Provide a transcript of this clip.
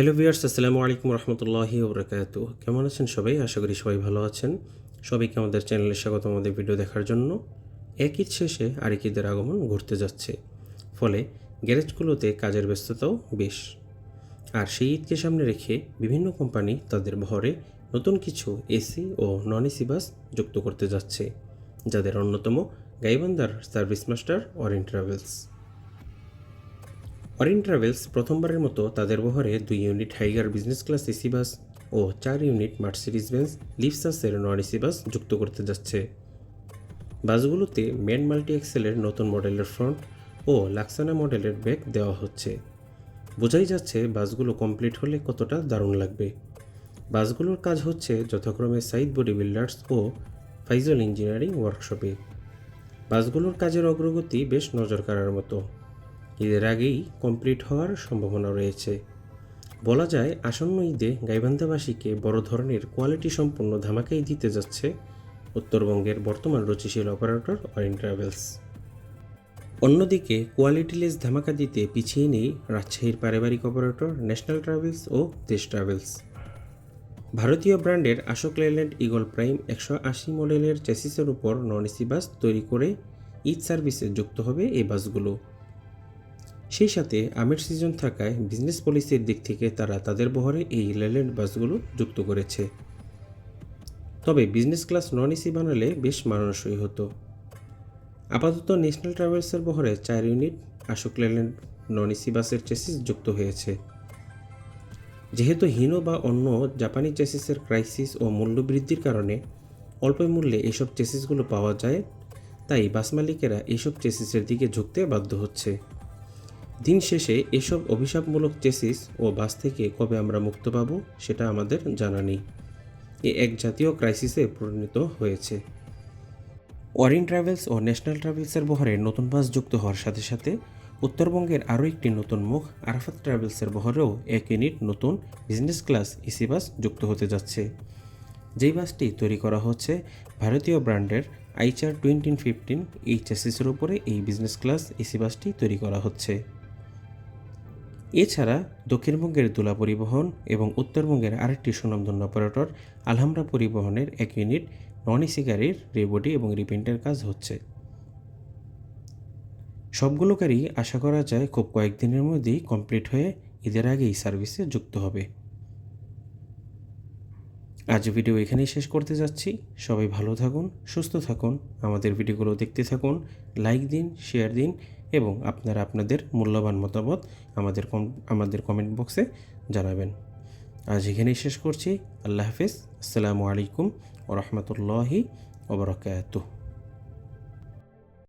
Hello viewers আসসালামু আলাইকুম রহমতুল্লাহি ওবরাকাত কেমন আছেন সবাই? আশা করি সবাই ভালো আছেন। সবাইকে আমাদের চ্যানেলে স্বাগত আমাদের ভিডিও দেখার জন্য। এক ঈদ শেষে আরেক ঈদের আগমন ঘুরতে যাচ্ছে। ফলে গ্যারেজগুলোতে কাজের ব্যস্ততাও বেশ। আর সেই ঈদকে সামনে রেখে বিভিন্ন কোম্পানি তাদের ভরে নতুন কিছু এসি ও নন এসি বাস যুক্ত করতে যাচ্ছে, যাদের অন্যতম গাইবান্দার service master Arin travels Arin travels প্রথমবারের মতো তাদের বহরে দুই unit Higer business class AC bus ও চার ইউনিট মার্সিডিজ বেঞ্জ লিপসাসের নন এসি বাস যুক্ত করতে যাচ্ছে। বাসগুলোতে মেন মাল্টি এক্সেলের নতুন মডেলের ফ্রন্ট ও লাক্সানা মডেলের ব্যাগ দেওয়া হচ্ছে। বোঝাই যাচ্ছে বাসগুলো কমপ্লিট হলে কতটা দারুণ লাগবে। বাসগুলোর কাজ হচ্ছে যথাক্রমে সাইদ বডি বিল্ডার্স ও ফাইজল ইঞ্জিনিয়ারিং ওয়ার্কশপে বাসগুলোর কাজের অগ্রগতি বেশ নজর কাড়ার মতো। ঈদের আগেই কমপ্লিট হওয়ার সম্ভাবনা রয়েছে। বলা যায়, আসন্ন ঈদে গাইবান্ধাবাসীকে বড় ধরনের কোয়ালিটি সম্পন্ন ধামাকাই দিতে যাচ্ছে উত্তরবঙ্গের বর্তমান রচিশীল অপারেটর অরিন ট্রাভেলস। অন্যদিকে, কোয়ালিটিলেস ধামাকা দিতে পিছিয়ে নেই রাজশাহীর পারিবারিক অপারেটর ন্যাশনাল ট্রাভেলস ও দেশ ট্রাভেলস। ভারতীয় ব্র্যান্ডের আশোক লেল্যান্ড ইগল প্রাইম একশো আশি মডেলের চেসিসের উপর নন এসি বাস তৈরি করে ঈদ সার্ভিসে যুক্ত হবে এই বাসগুলো। সেই সাথে আমের সিজন থাকায় বিজনেস পলিসির দিক থেকে তারা তাদের বহরে এই লেল্যান্ড বাসগুলো যুক্ত করেছে। তবে বিজনেস ক্লাস নন এসি বানালে বেশ মানানসই হতো। আপাতত ন্যাশনাল ট্রাভেলসের বহরে চার unit Ashok Leyland non AC বাসের চেসিস যুক্ত হয়েছে। যেহেতু হিনো বা অন্য জাপানি চেসিসের ক্রাইসিস ও মূল্য বৃদ্ধির কারণে অল্প মূল্যে এসব চেসিসগুলো পাওয়া যায়, তাই বাস মালিকেরা এইসব চেসিসের দিকে ঝুঁকতে বাধ্য হচ্ছে। দিন শেষে এসব অভিশাপমূলক চেসিস ও বাস থেকে কবে আমরা মুক্ত পাব সেটা আমাদের জানা নেই। এ এক জাতীয় ক্রাইসিসে পরিণত হয়েছে। ওয়ারিন ট্রাভেলস ও ন্যাশনাল ট্রাভেলসের বহরে নতুন বাস যুক্ত হওয়ার সাথে সাথে উত্তরবঙ্গের আরও একটি নতুন মুখ আরাফাত ট্রাভেলসের বহরেও এক ইউনিট নতুন বিজনেস ক্লাস এসি বাস যুক্ত হতে যাচ্ছে। যেই বাসটি তৈরি করা হচ্ছে ভারতীয় ব্র্যান্ডের আইচার টোয়েন্টিন ফিফটিন এই চেসিসের উপরে এই বিজনেস ক্লাস এসি বাসটি তৈরি করা হচ্ছে। এছাড়া দক্ষিণবঙ্গের দোলা পরিবহন এবং উত্তরবঙ্গের আরেকটি সুনামধন্য অপারেটর আলহামরা পরিবহনের এক ইউনিট নন এসি গাড়ির রেবডি এবং রিপেন্টের কাজ হচ্ছে। সবগুলো গাড়ি আশা করা যায় খুব কয়েকদিনের মধ্যেই কমপ্লিট হয়ে ঈদের আগেই সার্ভিসে যুক্ত হবে। আজ ভিডিও এখানেই শেষ করতে যাচ্ছি। সবাই ভালো থাকুন, সুস্থ থাকুন, আমাদের ভিডিওগুলো দেখতে থাকুন, লাইক দিন, শেয়ার দিন এবং আপনারা আপনাদের মূল্যবান মতামত আমাদের আমাদের কমেন্ট বক্সে জানাবেন। আজ এখানেই শেষ করছি। আল্লাহ হাফিজ। আসসালামু আলাইকুম ও রহমতুল্লাহি ওবরাকাতুহ